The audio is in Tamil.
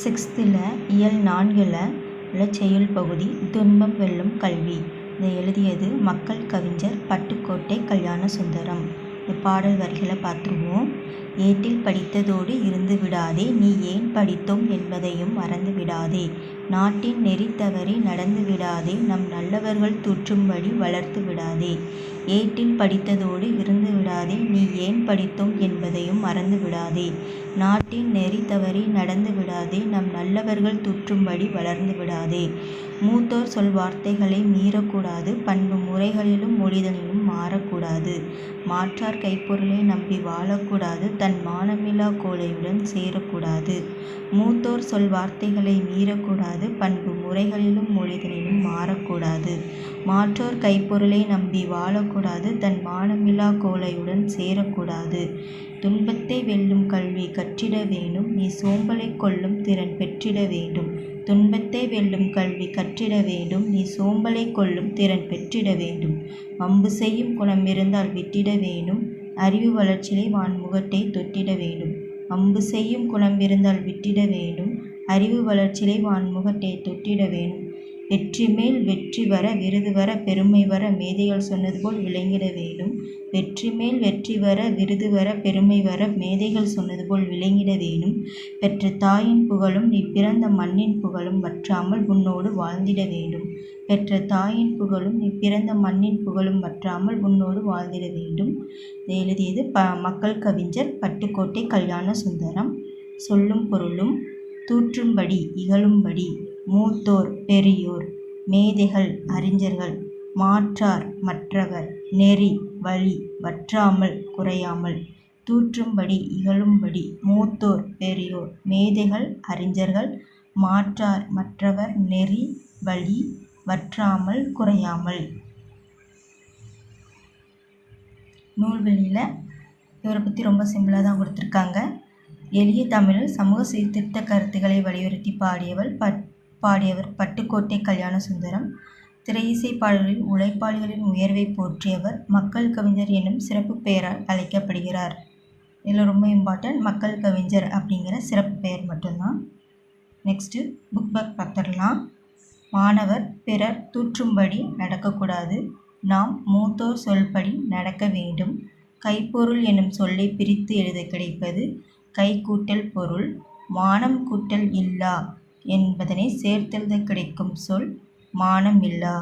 சிக்ஸ்த்தில் இயல் நான்கில் உள்ள செயல் பகுதி துன்பம் வெல்லும் கல்வி. இதை எழுதியது மக்கள் கவிஞர் பட்டுக்கோட்டை கல்யாணசுந்தரம். இந்த பாடல் வரிகளை பார்த்துருவோம். ஏட்டில் படித்ததோடு இருந்து விடாதே நீ ஏன் படித்தோம் என்பதையும் மறந்து விடாதே. நாட்டின் நெறி தவறி நடந்து விடாதே நம் நல்லவர்கள் தூற்றும்படி வளர்த்து விடாதே. ஏட்டில் படித்ததோடு இருந்து விடாதே நீ ஏன் படித்தோம் என்பதையும் மறந்து விடாதே. நாட்டின் நெறி தவறி நடந்து விடாதே நம் நல்லவர்கள் தூற்றும்படி வளர்ந்து விடாதே. மூத்தோர் சொல் வார்த்தைகளை மீறக்கூடாது பண்பு முறைகளிலும் மொழிதலிலும் மாறக்கூடாது. மாற்றார் கைப்பொருளை நம்பி வாழக்கூடாது தன் மானமில்லா கோழையுடன் சேரக்கூடாது. மூத்தோர் சொல் வார்த்தைகளை மீறக்கூடாது பண்பு முறைகளிலும் மொழிதலிலும் மாறக்கூடாது. மாற்றோர் கைப்பொருளை நம்பி வாழக்கூடாது தன் மானமில்லா கோழையுடன் சேரக்கூடாது. துன்பத்தை வெல்லும் கல்வி கற்றிட வேணும் நீ சோம்பலை கொல்லும் திறன் பெற்றிட வேண்டும். துன்பத்தை வெல்லும் கல்வி கற்றிட வேண்டும் நீ சோம்பலை கொல்லும் திறன் பெற்றிட வேண்டும். வம்பு செய்யும் குணம் இருந்தால் விட்டிட வேணும் அறிவு வளர்ச்சியை வான்முகட்டை தொட்டிட வேண்டும். வம்பு செய்யும் குணம் இருந்தால் விட்டிட வேண்டும் அறிவு வளர்ச்சியை வான்முகட்டை தொட்டிட வேணும் வெற்றி மேல் வெற்றி வர விருது வர பெருமை வர மேதைகள் சொன்னது போல் விளங்கிட வேண்டும். வெற்றி மேல் வெற்றி வர விருது வர பெருமை வர மேதைகள் சொன்னது போல் விளங்கிட வேணும் பெற்ற தாயின் புகழும் நீ பிறந்த மண்ணின் புகழும் வற்றாமல் உன்னோடு வாழ்ந்திட வேண்டும். பெற்ற தாயின் புகழும் நீ பிறந்த மண்ணின் புகழும் வற்றாமல் உன்னோடு வாழ்ந்திட வேண்டும். எழுதியது ப மக்கள் கவிஞர் பட்டுக்கோட்டை கல்யாண சுந்தரம். சொல்லும் பொருளும் தூற்றும்படி இகழும்படி மூத்தோர் பெரியோர் மேதைகள் அறிஞர்கள் மாற்றார் மற்றவர் நெறி வழி வற்றாமல் குறையாமல் தூற்றும்படி இகழும்படி மூத்தோர் பெரியோர் மேதைகள் அறிஞர்கள் மாற்றார் மற்றவர் நெறி வழி வற்றாமல் குறையாமல். நூல்வெளியில் இவரை பற்றி ரொம்ப சிம்பிளாக தான் கொடுத்துருக்காங்க. எளிய தமிழில் சமூக சீர்திருத்த கருத்துக்களை வலியுறுத்தி பாடியவள் பட் பாடியவர் பட்டுக்கோட்டை கல்யாண சுந்தரம் திரையிசை பாடல்களில் உழைப்பாளிகளின் உயர்வை போற்றியவர் மக்கள் கவிஞர் என்னும் சிறப்பு பெயரால் அழைக்கப்படுகிறார். இதில் ரொம்ப இம்பார்ட்டன்ட் மக்கள் கவிஞர் அப்படிங்கிற சிறப்பு பெயர் மட்டும்தான். நெக்ஸ்ட்டு புக் பேக் பத்தரலாம். மாணவர் பிறர் தூற்றும்படி நடக்கக்கூடாது. நாம் மூத்தோர் சொல்படி நடக்க வேண்டும். கைப்பொருள் எனும் சொல்லை பிரித்து எழுத கிடைப்பது. கை கூட்டல் பொருள். மானம் கூட்டல் இல்லா. என்பதனை சேர்த்தெழுத கிடைக்கும் சொல் மானம் இல்லா.